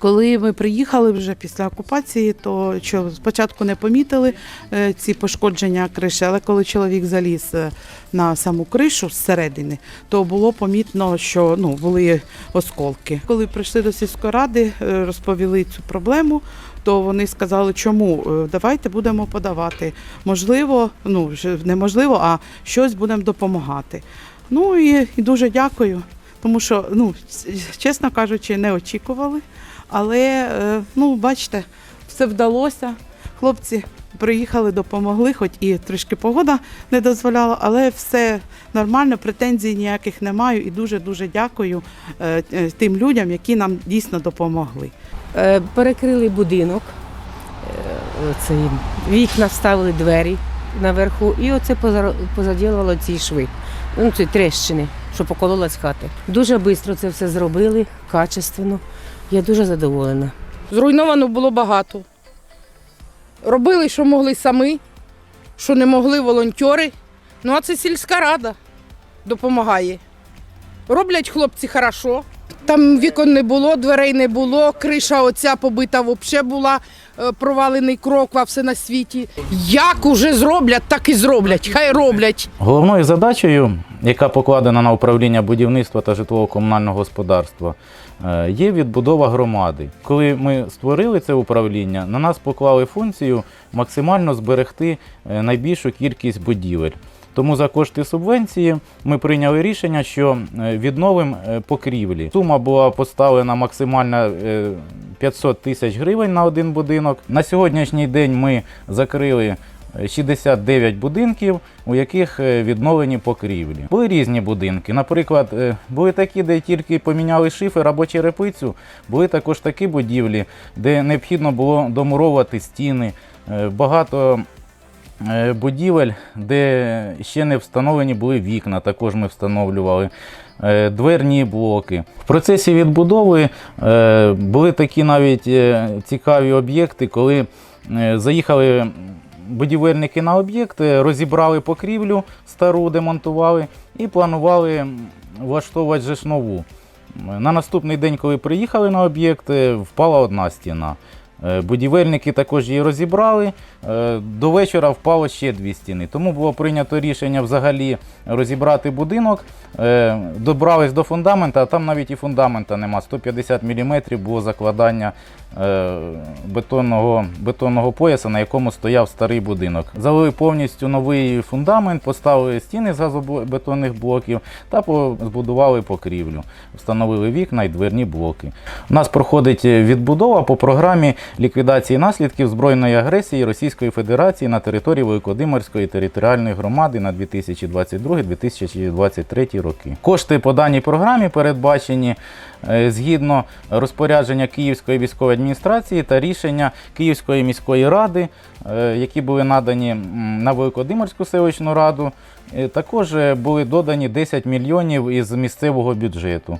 Коли ми приїхали вже після окупації, то що спочатку не помітили е, ці пошкодження криші, але коли чоловік заліз е, на саму кришу зсередини, то було помітно, що ну були осколки. Коли прийшли до сільської ради, е, розповіли цю проблему. То вони сказали, чому давайте будемо подавати. Можливо, ну неможливо, а щось будемо допомагати. Ну і, і дуже дякую, тому що, ну чесно кажучи, не очікували. Але е, ну, бачите, все вдалося. Хлопці приїхали, допомогли, хоч і трішки погода не дозволяла, але все нормально, претензій ніяких не маю і дуже дуже дякую е, е, тим людям, які нам дійсно допомогли. Перекрили будинок, е, оцей, вікна вставили двері наверху, і оце поза- позаділувало ці шви, ну, ці тріщини, що покололась хати. Дуже швидко це все зробили, качественно. Я дуже задоволена. Зруйновано було багато. Робили, що могли самі, що не могли волонтери. Ну, а це сільська рада допомагає. Роблять хлопці хорошо. Там вікон не було, дверей не було, криша оця побита взагалі була, е, провалений кроква, все на світі. Як уже зроблять, так і зроблять. Хай роблять. Головною задачею, яка покладена на управління будівництва та житлово-комунального господарства, е, є відбудова громади. Коли ми створили це управління, на нас поклали функцію максимально зберегти е, найбільшу кількість будівель. Тому за кошти субвенції ми прийняли рішення, що е, відновимо е, покрівлі. Сума була поставлена максимальна е, 500 тисяч гривень на один будинок. На сьогоднішній день ми закрили 69 будинків, у яких е, відновлені покрівлі. Були різні будинки. Наприклад, е, були такі, де тільки поміняли шифер або черепицю. Були також такі будівлі, де необхідно було домуровувати стіни. Е, Багато е, будівель, де ще не встановлені були вікна, також ми встановлювали. е, Дверні блоки. В процесі відбудови е, були такі навіть е, цікаві об'єкти, коли е, заїхали будівельники на об'єкт, е, розібрали покрівлю стару, демонтували і планували влаштовувати же нову. На наступний день, коли приїхали на об'єкт, е, впала одна стіна. Е, Будівельники також її розібрали. Е, До вечора впало ще дві стіни. Тому було прийнято рішення взагалі розібрати будинок. Е, Добрались до фундамента, а там навіть і фундамента нема. 150 мм було закладання бетонного, бетонного пояса, на якому стояв старий будинок. Залили повністю новий фундамент, поставили стіни з газобетонних блоків та збудували покрівлю. Встановили вікна і дверні блоки. У нас проходить відбудова по програмі ліквідації наслідків збройної агресії Російської Федерації на території Великодимирської територіальної громади на 2022-2023 роки. Кошти по даній програмі передбачені е, згідно розпорядження Київської військової адміністрації та рішення Київської міської ради, е, які були надані на Великодимирську селищну раду. Е, Також були додані 10 мільйонів із місцевого бюджету.